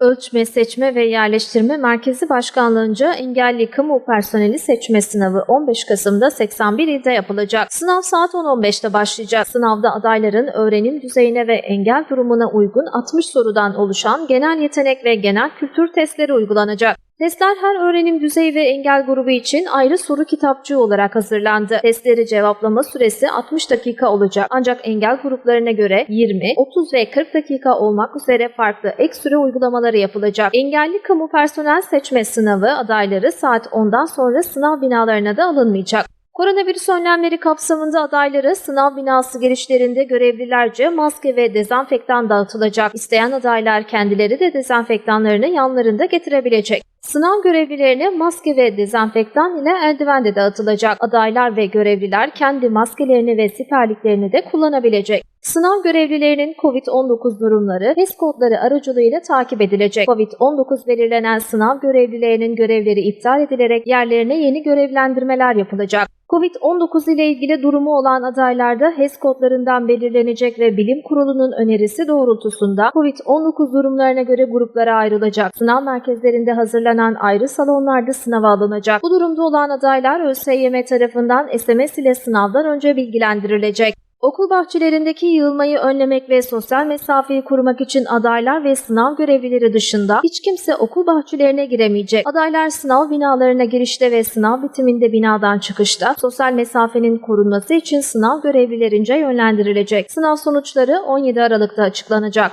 Ölçme, Seçme ve Yerleştirme Merkezi Başkanlığı'nca engelli kamu personeli seçme sınavı 15 Kasım'da 81 ilde yapılacak. Sınav saat 10.15'te başlayacak. Sınavda adayların öğrenim düzeyine ve engel durumuna uygun 60 sorudan oluşan genel yetenek ve genel kültür testleri uygulanacak. Testler her öğrenim düzeyi ve engel grubu için ayrı soru kitapçığı olarak hazırlandı. Testleri cevaplama süresi 60 dakika olacak. Ancak engel gruplarına göre 20, 30 ve 40 dakika olmak üzere farklı ek süre uygulamaları yapılacak. Engelli kamu personel seçme sınavı adayları saat 10'dan sonra sınav binalarına da alınmayacak. Koronavirüs önlemleri kapsamında adaylara sınav binası girişlerinde görevlilerce maske ve dezenfektan dağıtılacak. İsteyen adaylar kendileri de dezenfektanlarını yanlarında getirebilecek. Sınav görevlilerine maske ve dezenfektan ile eldiven de dağıtılacak. Adaylar ve görevliler kendi maskelerini ve siperliklerini de kullanabilecek. Sınav görevlilerinin COVID-19 durumları HES kodları aracılığıyla takip edilecek. COVID-19 belirlenen sınav görevlilerinin görevleri iptal edilerek yerlerine yeni görevlendirmeler yapılacak. Covid-19 ile ilgili durumu olan adaylarda HES kodlarından belirlenecek ve bilim kurulunun önerisi doğrultusunda Covid-19 durumlarına göre gruplara ayrılacak. Sınav merkezlerinde hazırlanan ayrı salonlarda sınava alınacak. Bu durumda olan adaylar ÖSYM tarafından SMS ile sınavdan önce bilgilendirilecek. Okul bahçelerindeki yığılmayı önlemek ve sosyal mesafeyi korumak için adaylar ve sınav görevlileri dışında hiç kimse okul bahçelerine giremeyecek. Adaylar sınav binalarına girişte ve sınav bitiminde binadan çıkışta sosyal mesafenin korunması için sınav görevlilerince yönlendirilecek. Sınav sonuçları 17 Aralık'ta açıklanacak.